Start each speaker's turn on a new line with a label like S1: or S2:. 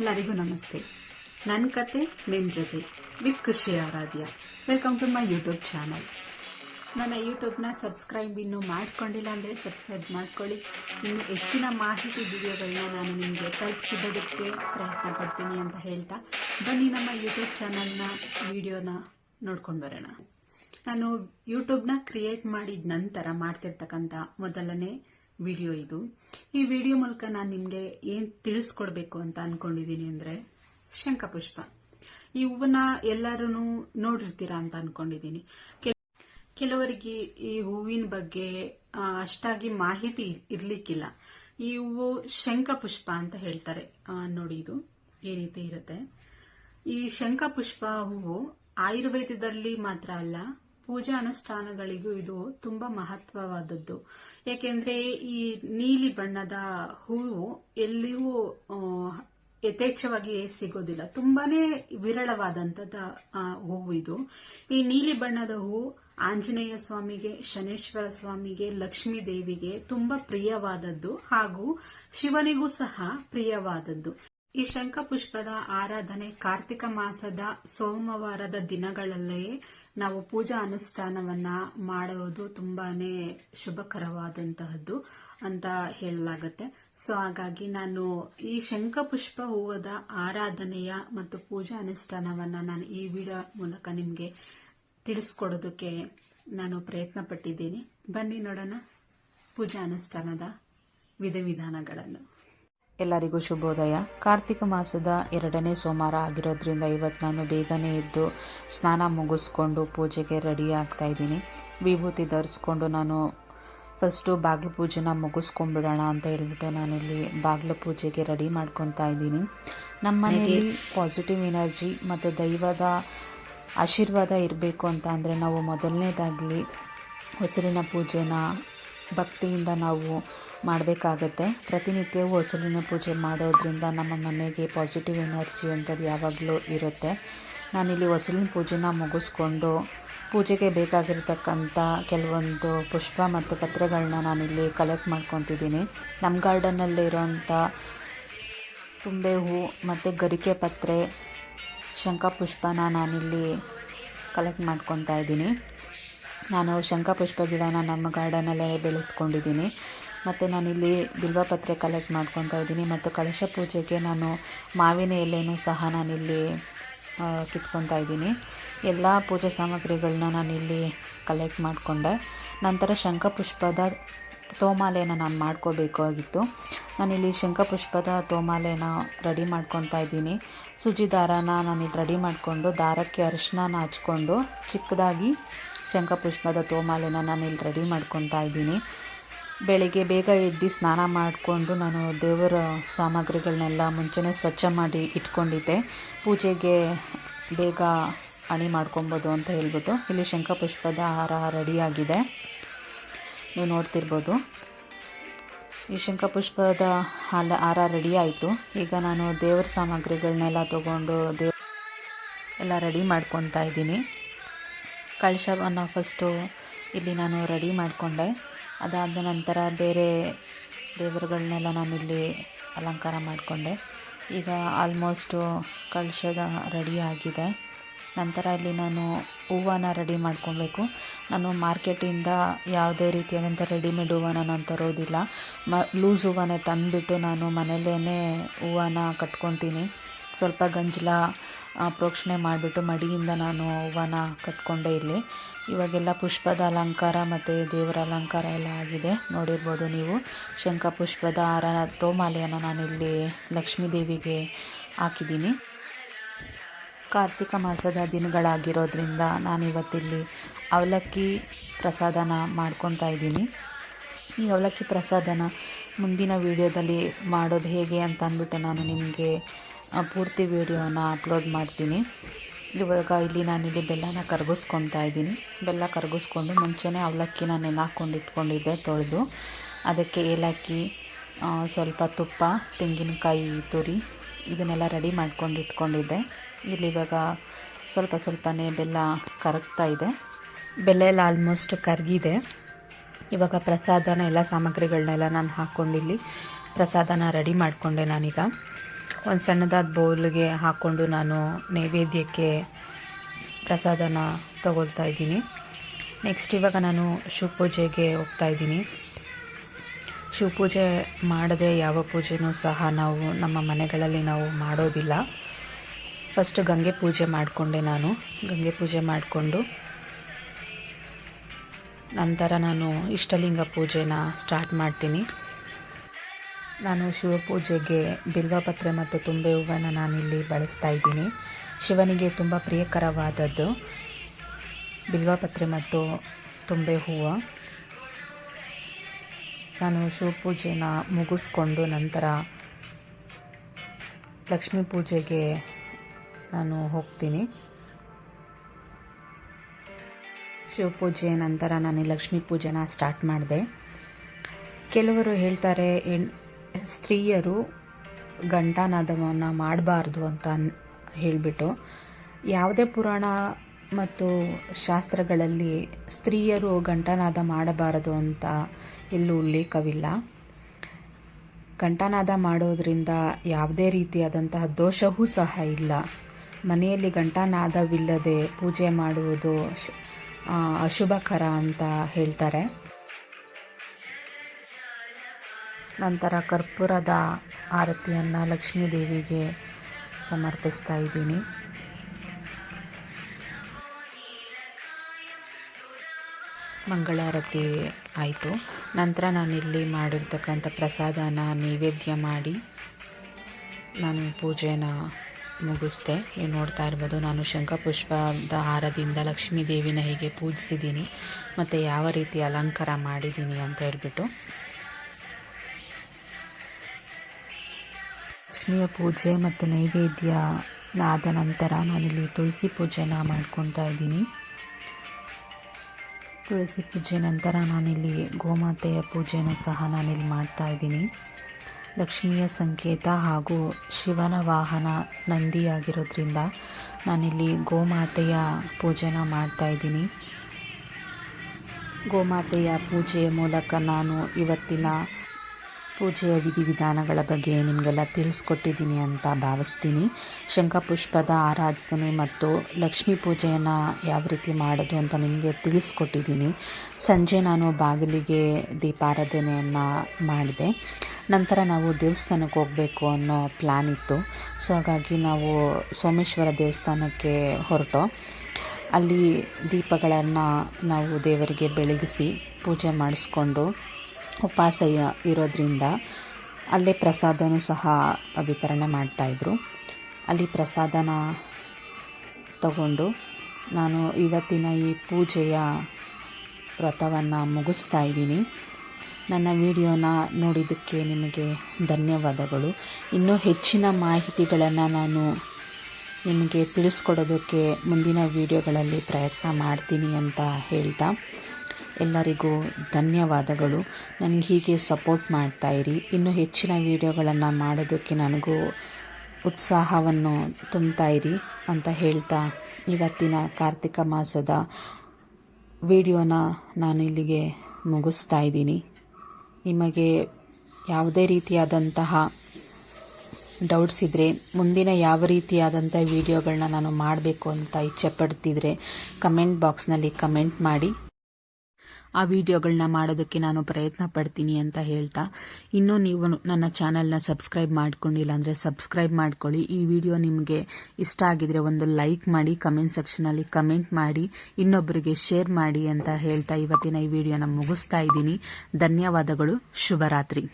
S1: ಎಲ್ಲರಿಗೂ ನಮಸ್ತೆ. ನನ್ನ ಕತೆ ನಿಮ್ಮ ಜೊತೆ, with Krishi Aaradhya. Welcome to my YouTube channel ನನ್ನ ಯೂಟ್ಯೂಬ್ನ ಸಬ್ಸ್ಕ್ರೈಬ್ ಇನ್ನೂ ಮಾಡ್ಕೊಂಡಿಲ್ಲ ಅಂದರೆ ಸಬ್ಸ್ಕ್ರೈಬ್ ಮಾಡ್ಕೊಳ್ಳಿ. ಇನ್ನು ಹೆಚ್ಚಿನ ಮಾಹಿತಿ ವಿಡಿಯೋಗಳನ್ನ ನಾನು ನಿಮಗೆ ತಲುಪಿಸಿದೋದಕ್ಕೆ ಪ್ರಯತ್ನ ಪಡ್ತೀನಿ ಅಂತ ಹೇಳ್ತಾ ಬನ್ನಿ ನಮ್ಮ ಯೂಟ್ಯೂಬ್ ಚಾನಲ್ನ ವಿಡಿಯೋನ ನೋಡ್ಕೊಂಡು ಬರೋಣ. ನಾನು ಯೂಟ್ಯೂಬ್ನ ಕ್ರಿಯೇಟ್ ಮಾಡಿದ ನಂತರ ಮಾಡ್ತಿರ್ತಕ್ಕಂಥ ಮೊದಲನೇ ವಿಡಿಯೋ ಇದು. ಈ ವಿಡಿಯೋ ಮೂಲಕ ನಾನು ನಿಮಗೆ ಏನು ತಿಳಿಸ್ಕೊಡ್ಬೇಕು ಅಂತ ಅನ್ಕೊಂಡಿದ್ದೀನಿ ಅಂದರೆ ಶಂಖಪುಷ್ಪ. ಈ ಹೂವನ್ನ ಎಲ್ಲರೂ ನೋಡಿರ್ತೀರಾ ಅಂತ ಅನ್ಕೊಂಡಿದ್ದೀನಿ ಕೆಲ- ಕೆಲವರಿಗೆ ಈ ಹೂವಿನ ಬಗ್ಗೆ ಅಷ್ಟಾಗಿ ಮಾಹಿತಿ ಇರ್ಲಿಕ್ಕಿಲ್ಲ. ಈ ಹೂವು ಶಂಖಪುಷ್ಪ ಅಂತ ಹೇಳ್ತಾರೆ. ನೋಡಿ ಇದು, ಈ ರೀತಿ ಇರುತ್ತೆ. ಈ ಶಂಖಪುಷ್ಪ ಹೂವು ಆಯುರ್ವೇದದಲ್ಲಿ ಮಾತ್ರ ಅಲ್ಲ ಪೂಜಾ ಅನುಷ್ಠಾನಗಳಿಗೂ ಇದು ತುಂಬಾ ಮಹತ್ವವಾದದ್ದು. ಯಾಕೆಂದ್ರೆ ಈ ನೀಲಿ ಬಣ್ಣದ ಹೂವು ಎಲ್ಲಿಯೂ ಯಥೇಚ್ಛವಾಗಿ ಸಿಗೋದಿಲ್ಲ. ತುಂಬಾನೇ ವಿರಳವಾದಂತದ ಹೂವು ಇದು. ಈ ನೀಲಿ ಬಣ್ಣದ ಹೂವು ಆಂಜನೇಯ ಸ್ವಾಮಿಗೆ, ಶನೇಶ್ವರ ಸ್ವಾಮಿಗೆ, ಲಕ್ಷ್ಮೀ ದೇವಿಗೆ ತುಂಬಾ ಪ್ರಿಯವಾದದ್ದು ಹಾಗೂ ಶಿವನಿಗೂ ಸಹ ಪ್ರಿಯವಾದದ್ದು. ಈ ಶಂಖಪುಷ್ಪದ ಆರಾಧನೆ ಕಾರ್ತಿಕ ಮಾಸದ ಸೋಮವಾರದ ದಿನಗಳಲ್ಲೇ ನಾವು ಪೂಜಾ ಅನುಷ್ಠಾನವನ್ನ ಮಾಡುವುದು ತುಂಬಾನೇ ಶುಭಕರವಾದಂತಹದ್ದು ಅಂತ ಹೇಳಲಾಗುತ್ತೆ. ಸೊ ಹಾಗಾಗಿ ನಾನು ಈ ಶಂಖಪುಷ್ಪ ಹೂವದ ಆರಾಧನೆಯ ಮತ್ತು ಪೂಜಾ ಅನುಷ್ಠಾನವನ್ನ ನಾನು ಈ ವಿಡಿಯೋ ಮೂಲಕ ನಿಮಗೆ ತಿಳಿಸ್ಕೊಡೋದಕ್ಕೆ ನಾನು ಪ್ರಯತ್ನ ಪಟ್ಟಿದ್ದೀನಿ ಬನ್ನಿ ನೋಡೋಣ ಪೂಜಾ ಅನುಷ್ಠಾನದ ವಿಧಿವಿಧಾನಗಳನ್ನು.
S2: ಎಲ್ಲರಿಗೂ ಶುಭೋದಯ. ಕಾರ್ತಿಕ ಮಾಸದ ಎರಡನೇ ಸೋಮವಾರ ಆಗಿರೋದ್ರಿಂದ ಇವತ್ತು ನಾನು ಬೇಗನೆ ಎದ್ದು ಸ್ನಾನ ಮುಗಿಸ್ಕೊಂಡು ಪೂಜೆಗೆ ರೆಡಿ ಆಗ್ತಾ ಇದ್ದೀನಿ. ವಿಭೂತಿ ಧರಿಸ್ಕೊಂಡು ನಾನು ಫಸ್ಟು ಬಾಗಿಲು ಪೂಜೆನ ಮುಗಿಸ್ಕೊಂಡ್ಬಿಡೋಣ ಅಂತ ಹೇಳ್ಬಿಟ್ಟು ನಾನಿಲ್ಲಿ ಬಾಗಿಲು ಪೂಜೆಗೆ ರೆಡಿ ಮಾಡ್ಕೊತಾ ಇದ್ದೀನಿ. ನಮ್ಮ ಮನೆಯಲ್ಲಿ ಪಾಸಿಟಿವ್ ಎನರ್ಜಿ ಮತ್ತು ದೈವದ ಆಶೀರ್ವಾದ ಇರಬೇಕು ಅಂತ ಅಂದರೆ ನಾವು ಮೊದಲನೇದಾಗಲಿ ಹೊಸರಿನ ಪೂಜೆನ ಭಕ್ತಿಯಿಂದ ನಾವು ಮಾಡಬೇಕಾಗತ್ತೆ. ಪ್ರತಿನಿತ್ಯವೂ ಹೊಸಲಿನ ಪೂಜೆ ಮಾಡೋದ್ರಿಂದ ನಮ್ಮ ಮನೆಗೆ ಪಾಸಿಟಿವ್ ಎನರ್ಜಿ ಅಂಥದ್ದು ಯಾವಾಗಲೂ ಇರುತ್ತೆ. ನಾನಿಲ್ಲಿ ಹೊಸಲಿನ ಪೂಜೆನ ಮುಗಿಸ್ಕೊಂಡು ಪೂಜೆಗೆ ಬೇಕಾಗಿರ್ತಕ್ಕಂಥ ಕೆಲವೊಂದು ಪುಷ್ಪ ಮತ್ತು ಪತ್ರೆಗಳನ್ನ ನಾನಿಲ್ಲಿ ಕಲೆಕ್ಟ್ ಮಾಡ್ಕೊತಿದ್ದೀನಿ. ನಮ್ಮ ಗಾರ್ಡನ್ನಲ್ಲೇ ಇರೋವಂಥ ತುಂಬೆ ಹೂ ಮತ್ತು ಗರಿಕೆ ಪತ್ರೆ ಶಂಖಪುಷ್ಪನ ನಾನಿಲ್ಲಿ ಕಲೆಕ್ಟ್ ಮಾಡ್ಕೊತಾ ಇದ್ದೀನಿ. ನಾನು ಶಂಖಪುಷ್ಪ ಗಿಡನ ನಮ್ಮ ಗಾರ್ಡನಲ್ಲೇ ಬೆಳೆಸ್ಕೊಂಡಿದ್ದೀನಿ. ಮತ್ತು ನಾನಿಲ್ಲಿ ಬಿಲ್ವಪತ್ರೆ ಕಲೆಕ್ಟ್ ಮಾಡ್ಕೊತಾ ಇದ್ದೀನಿ ಮತ್ತು ಕಳಶ ಪೂಜೆಗೆ ನಾನು ಮಾವಿನ ಎಲೆನೂ ಸಹ ನಾನಿಲ್ಲಿ ಕಿತ್ಕೊತಾ ಇದ್ದೀನಿ. ಎಲ್ಲ ಪೂಜೆ ಸಾಮಗ್ರಿಗಳನ್ನ ನಾನಿಲ್ಲಿ ಕಲೆಕ್ಟ್ ಮಾಡಿಕೊಂಡೆ. ನಂತರ ಶಂಖಪುಷ್ಪದ ತೋಮಾಲೆಯನ್ನು ನಾನು ಮಾಡ್ಕೋಬೇಕಾಗಿತ್ತು. ನಾನಿಲ್ಲಿ ಶಂಖಪುಷ್ಪದ ತೋಮಾಲೆನ ರೆಡಿ ಮಾಡ್ಕೊತಾ ಇದ್ದೀನಿ. ಸುಜಿ ದಾರಾನ ನಾನಿಲ್ಲಿ ರೆಡಿ ಮಾಡಿಕೊಂಡು, ದಾರಕ್ಕೆ ಅರಿಶಿನ ಹಚ್ಕೊಂಡು, ಚಿಕ್ಕದಾಗಿ ಶಂಖಪುಷ್ಪದ ತೋಮಾಲೆನ ನಾನಿಲ್ಲಿ ರೆಡಿ ಮಾಡ್ಕೊತಾ ಇದ್ದೀನಿ. ಬೆಳಿಗ್ಗೆ ಬೇಗ ಎದ್ದು ಸ್ನಾನ ಮಾಡಿಕೊಂಡು ನಾನು ದೇವರ ಸಾಮಗ್ರಿಗಳನ್ನೆಲ್ಲ ಮುಂಚೆನೇ ಸ್ವಚ್ಛ ಮಾಡಿ ಇಟ್ಕೊಂಡಿದ್ದೆ. ಪೂಜೆಗೆ ಬೇಗ ಅಣಿ ಮಾಡ್ಕೊಬೋದು ಅಂತ ಹೇಳ್ಬಿಟ್ಟು ಇಲ್ಲಿ ಶಂಖಪುಷ್ಪದ ಹಾರ ರೆಡಿಯಾಗಿದೆ. ನೀವು ನೋಡ್ತಿರ್ಬೋದು. ಈ ಶಂಖಪುಷ್ಪದ ಹಾಲ ಹಾರ ರೆಡಿ ಆಯಿತು ಈಗ ನಾನು ದೇವರ ಸಾಮಗ್ರಿಗಳನ್ನೆಲ್ಲ ತೊಗೊಂಡು ದೇವ್ ಎಲ್ಲ ರೆಡಿ ಮಾಡ್ಕೊತಾ ಇದ್ದೀನಿ. ಕಳಶವನ್ನು ಫಸ್ಟು ಇಲ್ಲಿ ನಾನು ರೆಡಿ ಮಾಡಿಕೊಂಡೆ. ಅದಾದ ನಂತರ ಬೇರೆ ದೇವರುಗಳನ್ನೆಲ್ಲ ನಾನಿಲ್ಲಿ ಅಲಂಕಾರ ಮಾಡಿಕೊಂಡೆ. ಈಗ ಆಲ್ಮೋಸ್ಟು ಕಳಶದ ರೆಡಿ ಆಗಿದೆ. ನಂತರ ಇಲ್ಲಿ ನಾನು ಹೂವನ್ನ ರೆಡಿ ಮಾಡ್ಕೊಬೇಕು. ನಾನು ಮಾರ್ಕೆಟಿಂದ ಯಾವುದೇ ರೀತಿಯಾದಂಥ ರೆಡಿಮೇಡ್ ಹೂವನ ನಾನು ತರೋದಿಲ್ಲ. ಮ ಲೂಸ್ ಹೂವನ್ನೇ ತಂದುಬಿಟ್ಟು ನಾನು ಮನೆಯಲ್ಲೇ ಹೂವನ್ನ ಕಟ್ಕೊತೀನಿ. ಸ್ವಲ್ಪ ಗಂಜಲ ಪ್ರೋಕ್ಷಣೆ ಮಾಡಿಬಿಟ್ಟು ಮಡಿಯಿಂದ ನಾನು ಹೂವನ ಕಟ್ಕೊಂಡೆ ಇಲ್ಲಿ. ಇವಾಗೆಲ್ಲ ಪುಷ್ಪದ ಅಲಂಕಾರ ಮತ್ತು ದೇವರ ಅಲಂಕಾರ ಎಲ್ಲ ಆಗಿದೆ. ನೋಡಿರ್ಬೋದು ನೀವು. ಶಂಖ ಪುಷ್ಪದ ಹಾರ ತೋಮಾಲೆಯನ್ನು ನಾನಿಲ್ಲಿ ಲಕ್ಷ್ಮೀ ದೇವಿಗೆ ಹಾಕಿದ್ದೀನಿ. ಕಾರ್ತಿಕ ಮಾಸದ ದಿನಗಳಾಗಿರೋದ್ರಿಂದ ನಾನಿವತ್ತಿಲ್ಲಿ ಅವಲಕ್ಕಿ ಪ್ರಸಾದನ ಮಾಡ್ಕೊತಾ ಇದ್ದೀನಿ. ಈ ಅವಲಕ್ಕಿ ಪ್ರಸಾದನ ಮುಂದಿನ ವೀಡಿಯೋದಲ್ಲಿ ಮಾಡೋದು ಹೇಗೆ ಅಂತ ಅಂದ್ಬಿಟ್ಟು ನಾನು ನಿಮಗೆ ಪೂರ್ತಿ ವಿಡಿಯೋನ ಅಪ್ಲೋಡ್ ಮಾಡ್ತೀನಿ. ಇವಾಗ ಇಲ್ಲಿ ನಾನಿಲ್ಲಿ ಬೆಲ್ಲನ ಕರಗಿಸ್ಕೊತಾ ಇದ್ದೀನಿ. ಬೆಲ್ಲ ಕರಗಿಸ್ಕೊಂಡು ಮುಂಚೆನೇ ಅವಲಕ್ಕಿನ ನೆನಾಕೊಂಡು ಇಟ್ಕೊಂಡಿದ್ದೆ ತೊಳೆದು. ಅದಕ್ಕೆ ಏಲಕ್ಕಿ ಸ್ವಲ್ಪ ತುಪ್ಪ, ತೆಂಗಿನಕಾಯಿ, ತುರಿ ಇದನ್ನೆಲ್ಲ ರೆಡಿ ಮಾಡ್ಕೊಂಡು ಇಟ್ಕೊಂಡಿದ್ದೆ. ಇಲ್ಲಿ ಇವಾಗ ಸ್ವಲ್ಪ ಸ್ವಲ್ಪನೇ ಬೆಲ್ಲ ಕರಗ್ತಾ ಇದೆ. ಬೆಲ್ಲ ಎಲ್ಲ ಆಲ್ಮೋಸ್ಟ್ ಕರಗಿದೆ. ಇವಾಗ ಪ್ರಸಾದನ ಎಲ್ಲ ಸಾಮಗ್ರಿಗಳನ್ನೆಲ್ಲ ನಾನು ಹಾಕ್ಕೊಂಡಿಲ್ಲಿ. ಪ್ರಸಾದನ ರೆಡಿ ಮಾಡಿಕೊಂಡೆ ನಾನೀಗ. ಒಂದು ಸಣ್ಣದಾದ ಬೌಲ್ಗೆ ಹಾಕ್ಕೊಂಡು ನಾನು ನೈವೇದ್ಯಕ್ಕೆ ಪ್ರಸಾದನ ತಗೊಳ್ತಾ ಇದ್ದೀನಿ. ನೆಕ್ಸ್ಟ್ ಇವಾಗ ನಾನು ಶಿವ ಪೂಜೆಗೆ ಹೋಗ್ತಾ ಇದ್ದೀನಿ. ಶಿವಪೂಜೆ ಮಾಡದೆ ಯಾವ ಪೂಜೆನೂ ಸಹ ನಾವು ನಮ್ಮ ಮನೆಗಳಲ್ಲಿ ನಾವು ಮಾಡೋದಿಲ್ಲ. ಫಸ್ಟ್ ಗಂಗೆ ಪೂಜೆ ಮಾಡಿಕೊಂಡೆ ನಾನು. ಗಂಗೆ ಪೂಜೆ ಮಾಡಿಕೊಂಡು ನಂತರ ನಾನು ಇಷ್ಟಲಿಂಗ ಪೂಜೆನ ಸ್ಟಾರ್ಟ್ ಮಾಡ್ತೀನಿ. ನಾನು ಶಿವಪೂಜೆಗೆ ಬಿಲ್ವಪತ್ರೆ ಮತ್ತು ತುಂಬೆ ಹೂವನ್ನು ನಾನಿಲ್ಲಿ ಬಳಸ್ತಾ ಇದ್ದೀನಿ. ಶಿವನಿಗೆ ತುಂಬ ಪ್ರಿಯಕರವಾದದ್ದು ಬಿಲ್ವಪತ್ರೆ ಮತ್ತು ತುಂಬೆ ಹೂವು. ನಾನು ಶಿವಪೂಜೆನ ಮುಗಿಸ್ಕೊಂಡು ನಂತರ ಲಕ್ಷ್ಮೀ ಪೂಜೆಗೆ ನಾನು ಹೋಗ್ತೀನಿ. ಶಿವಪೂಜೆ ನಂತರ ನಾನು ಲಕ್ಷ್ಮೀ ಪೂಜೆನ ಸ್ಟಾರ್ಟ್ ಮಾಡಿದೆ. ಕೆಲವರು ಹೇಳ್ತಾರೆ ಹೆಣ್ ಸ್ತ್ರೀಯರು ಗಂಟಾನಾದವನ್ನು ಮಾಡಬಾರ್ದು ಅಂತ ಹೇಳಿಬಿಟ್ಟು ಯಾವುದೇ ಪುರಾಣ ಮತ್ತು ಶಾಸ್ತ್ರಗಳಲ್ಲಿ ಸ್ತ್ರೀಯರು ಘಂಟಾನಾದ ಮಾಡಬಾರದು ಅಂತ ಎಲ್ಲೂ ಉಲ್ಲೇಖವಿಲ್ಲ. ಘಂಟಾನಾದ ಮಾಡೋದ್ರಿಂದ ಯಾವುದೇ ರೀತಿಯಾದಂತಹ ದೋಷವೂ ಸಹ ಇಲ್ಲ. ಮನೆಯಲ್ಲಿ ಘಂಟಾನಾದವಿಲ್ಲದೆ ಪೂಜೆ ಮಾಡುವುದು ಅಶುಭಕರ ಅಂತ ಹೇಳ್ತಾರೆ. ನಂತರ ಕರ್ಪೂರದ ಆರತಿಯನ್ನು ಲಕ್ಷ್ಮೀ ದೇವಿಗೆ ಸಮರ್ಪಿಸ್ತಾ ಇದ್ದೀನಿ. ಮಂಗಳಾರತಿ ಆಯಿತು. ನಂತರ ನಾನಿಲ್ಲಿ ಮಾಡಿರ್ತಕ್ಕಂಥ ಪ್ರಸಾದನ ನೈವೇದ್ಯ ಮಾಡಿ ನಾನು ಪೂಜೆನ ಮುಗಿಸ್ದೆ. ನೀವು ನೋಡ್ತಾ ಇರ್ಬೋದು, ನಾನು ಶಂಖಪುಷ್ಪದ ಹಾರದಿಂದ ಲಕ್ಷ್ಮೀ ದೇವಿನ ಹೀಗೆ ಪೂಜಿಸಿದ್ದೀನಿ. ಮತ್ತು ಯಾವ ರೀತಿ ಅಲಂಕಾರ ಮಾಡಿದ್ದೀನಿ ಅಂತ ಹೇಳ್ಬಿಟ್ಟು. ಲಕ್ಷ್ಮಿಯ ಪೂಜೆ ಮತ್ತು ನೈವೇದ್ಯ ಆದ ನಂತರ ನಾನಿಲ್ಲಿ ತುಳಸಿ ಪೂಜೆನ ಮಾಡ್ಕೊತಾ ಇದ್ದೀನಿ. ತುಳಸಿ ಪೂಜೆ ನಂತರ ನಾನಿಲ್ಲಿ ಗೋಮಾತೆಯ ಪೂಜೆನೂ ಸಹ ನಾನಿಲ್ಲಿ ಮಾಡ್ತಾ ಇದ್ದೀನಿ. ಲಕ್ಷ್ಮಿಯ ಸಂಕೇತ ಹಾಗೂ ಶಿವನ ವಾಹನ ನಂದಿಯಾಗಿರೋದ್ರಿಂದ ನಾನಿಲ್ಲಿ ಗೋಮಾತೆಯ ಪೂಜೆನ ಮಾಡ್ತಾ ಇದ್ದೀನಿ. ಗೋಮಾತೆಯ ಪೂಜೆಯ ಮೂಲಕ ನಾನು ಇವತ್ತಿನ ಪೂಜೆಯ ವಿಧಿವಿಧಾನಗಳ ಬಗ್ಗೆ ನಿಮಗೆಲ್ಲ ತಿಳಿಸ್ಕೊಟ್ಟಿದ್ದೀನಿ ಅಂತ ಭಾವಿಸ್ತೀನಿ. ಶಂಖಪುಷ್ಪದ ಆರಾಧನೆ ಮತ್ತು ಲಕ್ಷ್ಮೀ ಪೂಜೆಯನ್ನು ಯಾವ ರೀತಿ ಮಾಡೋದು ಅಂತ ನಿಮಗೆ ತಿಳಿಸ್ಕೊಟ್ಟಿದ್ದೀನಿ. ಸಂಜೆ ನಾನು ಬಾಗಿಲಿಗೆ ದೀಪಾರಾಧನೆಯನ್ನು ಮಾಡಿದೆ. ನಂತರ ನಾವು ದೇವಸ್ಥಾನಕ್ಕೆ ಹೋಗಬೇಕು ಅನ್ನೋ ಪ್ಲ್ಯಾನ್ ಇತ್ತು. ಸೊ, ಹಾಗಾಗಿ ನಾವು ಸೋಮೇಶ್ವರ ದೇವಸ್ಥಾನಕ್ಕೆ ಹೊರಟು. ಅಲ್ಲಿ ದೀಪಗಳನ್ನು ನಾವು ದೇವರಿಗೆ ಬೆಳಗಿಸಿ ಪೂಜೆ ಮಾಡಿಸ್ಕೊಂಡು ಉಪವಾಸ ಇರೋದರಿಂದ ಅಲ್ಲೇ ಪ್ರಸಾದನೂ ಸಹ ವಿತರಣೆ ಮಾಡ್ತಾಯಿದ್ರು ಅಲ್ಲಿ ಪ್ರಸಾದನ ತಗೊಂಡು ನಾನು ಇವತ್ತಿನ ಈ ಪೂಜೆಯ ವ್ರತವನ್ನು ಮುಗಿಸ್ತಾ ಇದ್ದೀನಿ. ನನ್ನ ವಿಡಿಯೋನ ನೋಡಿದ್ದಕ್ಕೆ ನಿಮಗೆ ಧನ್ಯವಾದಗಳು. ಇನ್ನೂ ಹೆಚ್ಚಿನ ಮಾಹಿತಿಗಳನ್ನು ನಾನು ನಿಮಗೆ ತಿಳಿಸ್ಕೊಡೋದಕ್ಕೆ ಮುಂದಿನ ವಿಡಿಯೋಗಳಲ್ಲಿ ಪ್ರಯತ್ನ ಮಾಡ್ತೀನಿ ಅಂತ ಹೇಳ್ತಾ ಎಲ್ಲರಿಗೂ ಧನ್ಯವಾದಗಳು. ನನಗೆ ಹೀಗೆ ಸಪೋರ್ಟ್ ಮಾಡ್ತಾಯಿರಿ ಇನ್ನೂ ಹೆಚ್ಚಿನ ವಿಡಿಯೋಗಳನ್ನು ಮಾಡೋದಕ್ಕೆ ನನಗೂ ಉತ್ಸಾಹವನ್ನು ತುಂಬ್ತಾಯಿರಿ ಅಂತ ಹೇಳ್ತಾ ಇವತ್ತಿನ ಕಾರ್ತಿಕ ಮಾಸದ ವಿಡಿಯೋನ ನಾನು ಇಲ್ಲಿಗೆ ಮುಗಿಸ್ತಾ ಇದ್ದೀನಿ. ನಿಮಗೆ ಯಾವುದೇ ರೀತಿಯಾದಂತಹ ಡೌಟ್ಸ್ ಇದ್ದರೆ ಮುಂದಿನ ಯಾವ ರೀತಿಯಾದಂಥ ವಿಡಿಯೋಗಳನ್ನ ನಾನು ಮಾಡಬೇಕು ಅಂತ ಇಚ್ಛೆ ಪಡ್ತಿದ್ರೆ ಕಮೆಂಟ್ ಬಾಕ್ಸ್ನಲ್ಲಿ ಕಮೆಂಟ್ ಮಾಡಿ. ಆ ವಿಡಿಯೋಗಳನ್ನ ಮಾಡೋದಕ್ಕೆ ನಾನು ಪ್ರಯತ್ನ ಪಡ್ತೀನಿ ಅಂತ ಹೇಳ್ತಾ. ಇನ್ನೂ ನೀವು ನನ್ನ ಚಾನಲ್ನ ಸಬ್ಸ್ಕ್ರೈಬ್ ಮಾಡ್ಕೊಂಡಿಲ್ಲ ಅಂದರೆ ಸಬ್ಸ್ಕ್ರೈಬ್ ಮಾಡ್ಕೊಳ್ಳಿ. ಈ ವಿಡಿಯೋ ನಿಮಗೆ ಇಷ್ಟ ಆಗಿದ್ರೆ ಒಂದು ಲೈಕ್ ಮಾಡಿ, ಕಮೆಂಟ್ ಸೆಕ್ಷನಲ್ಲಿ ಕಮೆಂಟ್ ಮಾಡಿ ಇನ್ನೊಬ್ಬರಿಗೆ ಶೇರ್ ಮಾಡಿ ಅಂತ ಹೇಳ್ತಾ ಇವತ್ತಿನ ಈ ವಿಡಿಯೋನ ಮುಗಿಸ್ತಾ ಇದ್ದೀನಿ. ಧನ್ಯವಾದಗಳು, ಶುಭರಾತ್ರಿ.